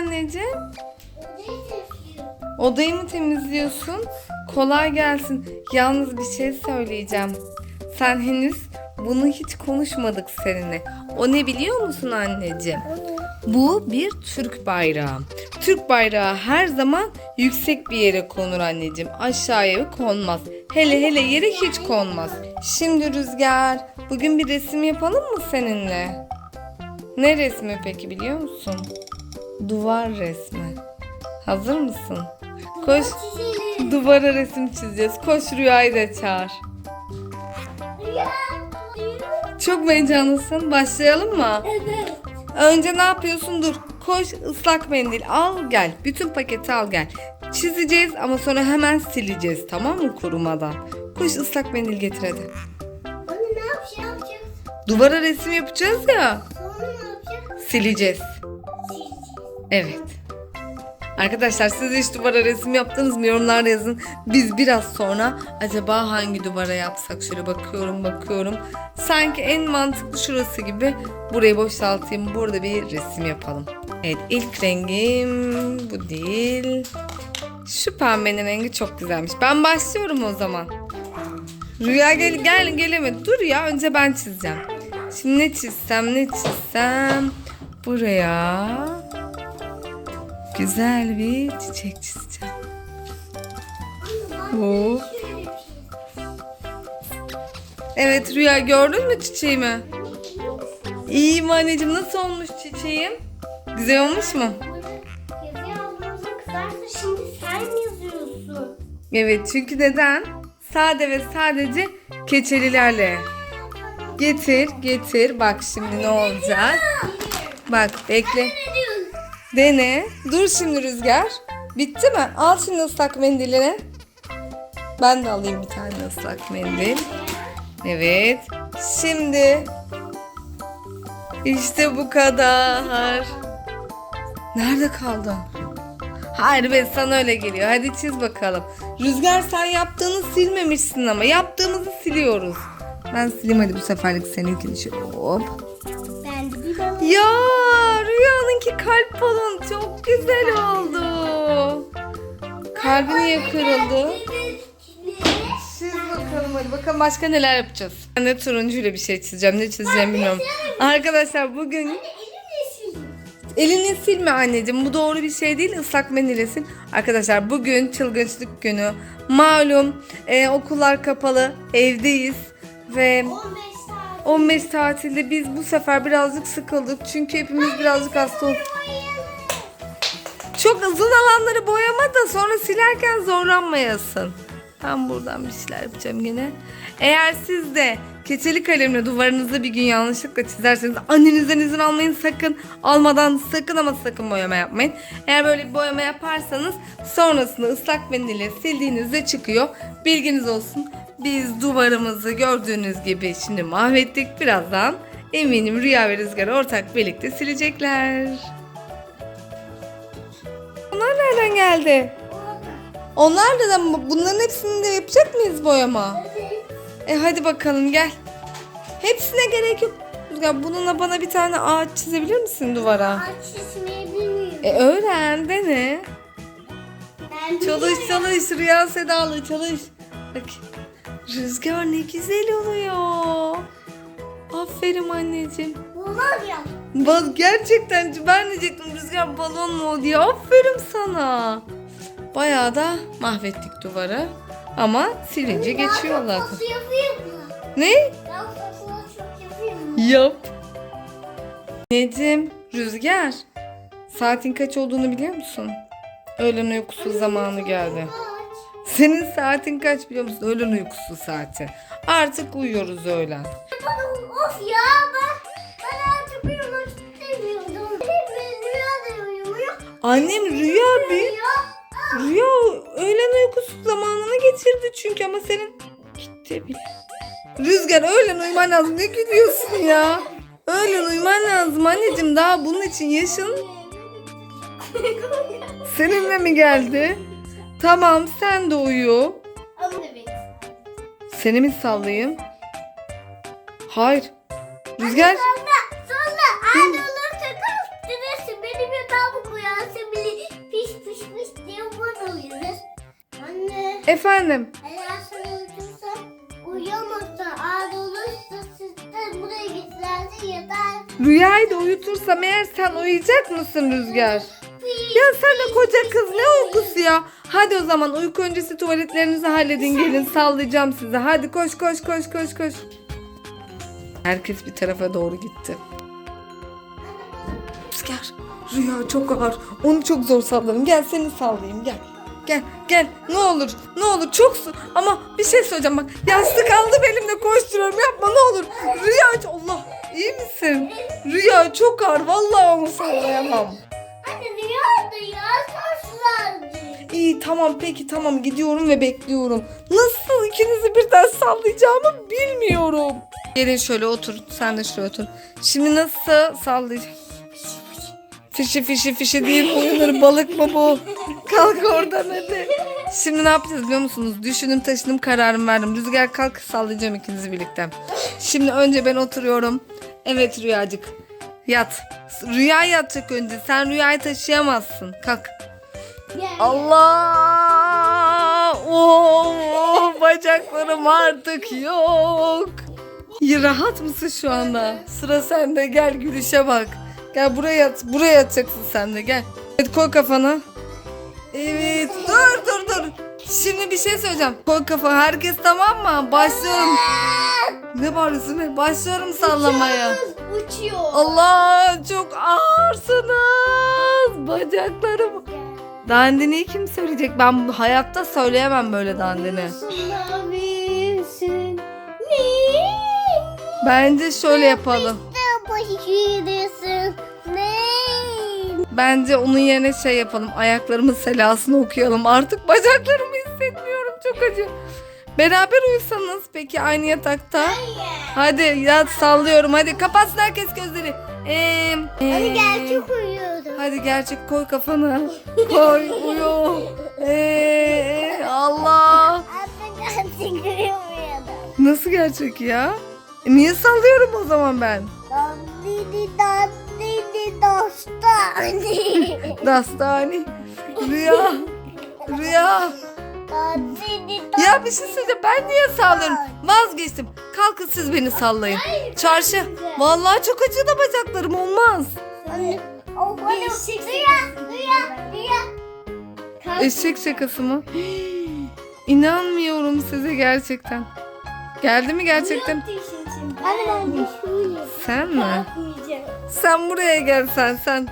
anneciğim? Odayı mı temizliyorsun? Kolay gelsin. Yalnız bir şey söyleyeceğim. Sen henüz bunu hiç konuşmadık seninle. O ne biliyor musun anneciğim? Bu bir Türk bayrağı. Türk bayrağı her zaman yüksek bir yere konur anneciğim. Aşağıya konmaz. Hele hele yere hiç konmaz. Şimdi Rüzgar, bugün bir resim yapalım mı seninle? Ne resmi peki biliyor musun? Duvar resmi. Hazır mısın? Koş duvara resim çizeceğiz. Koş Rüya'yı da çağır. Çok mu heyecanlısın? Başlayalım mı? Evet. Önce ne yapıyorsun? Dur. Koş ıslak mendil al gel. Bütün paketi al gel. Çizeceğiz ama sonra hemen sileceğiz tamam mı kurumadan? Koş ıslak mendil getir hadi. Anne ne yapacağız? Duvara resim yapacağız ya. Sonra ne yapacağız? Sileceğiz. Evet. Arkadaşlar siz hiç duvara resim yaptınız mı? Yorumlarda yazın. Biz biraz sonra acaba hangi duvara yapsak? Şöyle bakıyorum bakıyorum. Sanki en mantıklı şurası gibi. Burayı boşaltayım. Burada bir resim yapalım. Evet ilk rengim bu değil. Şu pembenin rengi çok güzelmiş. Ben başlıyorum o zaman. Rüya gel gel gelemedi. Dur ya önce ben çizeceğim. Şimdi ne çizsem ne çizsem buraya güzel bir çiçek çizeceğim. Hop. Evet Rüya gördün mü çiçeğimi? İyiyim anneciğim nasıl olmuş çiçeğim? Güzel olmuş mu? Şimdi sen yazıyorsun. Evet çünkü neden? Sade ve sadece keçelilerle. Getir getir bak şimdi ne olacak? Bak bekle. Dene. Dur şimdi Rüzgar. Bitti mi? Al şimdi ıslak mendilini. Ben de alayım bir tane ıslak mendil. Evet. Şimdi işte bu kadar. Nerede kaldın? Hayır be sana öyle geliyor. Hadi çiz bakalım. Rüzgar sen yaptığını silmemişsin ama. Yaptığımızı siliyoruz. Ben sileyim hadi bu seferlik seninkini şöyle hop. Ben de bir. Ya Rüya'nınki kalp balon çok güzel oldu. Kalbi niye kırıldı? Çiz bakalım hadi bakalım başka neler yapacağız. Ben de turuncuyla bir şey çizeceğim. Ne çizeceğim bilmiyorum. Arkadaşlar bugün elini silme anneciğim. Bu doğru bir şey değil. Islak mendille sil. Arkadaşlar bugün çılgınçlık günü. Malum e, okullar kapalı. Evdeyiz. Ve 15 saat. 15 tatilde biz bu sefer birazcık sıkıldık. Çünkü hepimiz birazcık hasta olduk. Çok uzun alanları boyama da sonra silerken zorlanmayasın. Ben buradan bir şeyler yapacağım gene. Eğer siz de keçeli kalemle duvarınızı bir gün yanlışlıkla çizerseniz annenizden izin almayın sakın. Almadan sakın ama sakın boyama yapmayın. Eğer böyle bir boyama yaparsanız sonrasında ıslak mendille sildiğinizde çıkıyor. Bilginiz olsun. Biz duvarımızı gördüğünüz gibi şimdi mahvettik. Birazdan eminim Rüya ve Rüzgar ortak birlikte silecekler. Onlar nereden geldi? Onlar neden? Bunların hepsini de yapacak mıyız boyama? E hadi bakalım gel. Hepsine gerek yok. Rüzgar bununla bana bir tane ağaç çizebilir misin duvara? Ağaç çizmeyi bilmiyorum. E öğren dene. Ben Çalış biliyorum. çalış Rüya Sedalı çalış. Bak Rüzgar ne güzel oluyor. Aferin anneciğim. Bulmak yap. Bak gerçekten ben diyecektim Rüzgar balon mu o diye. Aferin sana. Bayağı da mahvettik duvarı. Ama silince geçiyorlar. Daha fazla yapayım mı? Ne? Daha fazla çok yapayım mı? Yap. Necim, Rüzgar. Saatin kaç olduğunu biliyor musun? Öğlen uykusu zamanı geldi. Senin saatin kaç biliyor musun? Öğlen uykusu saati. Artık uyuyoruz öğlen. Of ya ben ben artık uyumak istemiyordum. Annem Rüya bir. Rüya öğlen uykusu zamanını getirdi çünkü ama senin gitti bile. Rüzgar öğlen uyuman lazım. Ne gülüyorsun ya? Öğlen uyuman lazım anneciğim. Daha bunun için yaşın seninle mi geldi? Tamam sen de uyu. Seni mi sallayayım? Hayır. Rüzgar. Efendim. Eğer sen uyutursan uyuyamazsa ağır olursa sizden buraya gitlerse yeter. Rüyayı da uyutursam eğer sen uyuyacak mısın Rüzgar? Ya sen de koca kız ne uykusu ya? Hadi o zaman uyku öncesi tuvaletlerinizi halledin gelin sallayacağım size. Hadi koş koş koş koş koş. Herkes bir tarafa doğru gitti. Rüzgar, Rüya çok ağır. Onu çok zor sallarım. Gel seni sallayayım gel. Gel gel ne olur ne olur çok su ama bir şey söyleyeceğim bak yastık aldım elimde koşturuyorum yapma ne olur Rüya Allah iyi misin Rüya çok ağır vallahi onu sallayamam Anne rüyada ya sarsılardı. İyi tamam peki tamam gidiyorum ve bekliyorum. Nasıl ikinizi birden sallayacağımı bilmiyorum. Gelin şöyle otur. Sen de şuraya otur. Şimdi nasıl sallayacağım? Fişi fişi fişi değil uyunur balık mı bu? Kalk oradan hadi. Şimdi ne yapacağız biliyor musunuz? Düşündüm taşındım kararımı verdim. Rüzgar kalk sallayacağım ikinizi birlikte. Şimdi önce ben oturuyorum. Evet Rüyacık. Yat. Rüya yatacak önce. Sen rüyayı taşıyamazsın. Kalk. Allah! Oh, bacaklarım artık yok. Ya rahat mısın şu anda? Sıra sende. Gel gülüşe bak. Gel buraya yat. Buraya yatacaksın sen de gel. Evet koy kafana. Evet. Dur dur dur. Şimdi bir şey söyleyeceğim. Koy kafa. Herkes tamam mı? Başlıyorum. Ne bağırıyorsun be? Başlıyorum sallamaya. Uçuyor. Allah çok ağırsınız. Bacaklarım. Dandini kim söyleyecek? Ben hayatta söyleyemem böyle dandini. Bence şöyle yapalım. Bence onun yerine şey yapalım. Ayaklarımın selasını okuyalım. Artık bacaklarımı hissetmiyorum. Çok acı. Beraber uyusanız peki aynı yatakta. Hadi yat sallıyorum. Hadi kapatsın herkes gözleri. Ee, Hadi ee, gerçek uyuyordum. Hadi gerçek koy kafana. Koy uyu. Ee, Allah. Artık gerçek uyuyordum. Nasıl gerçek ya? E, niye sallıyorum o zaman ben? Dostani. Dastani. Rüya. Rüya. Ya bir şey söyleyeceğim. Ben niye sallıyorum? Vazgeçtim. Kalkın siz beni sallayın. Çarşı. Vallahi çok acıdı bacaklarım olmaz. Eşek şakası mı? İnanmıyorum size gerçekten. Geldi mi gerçekten? Sen mi? Sen buraya gel sen sen.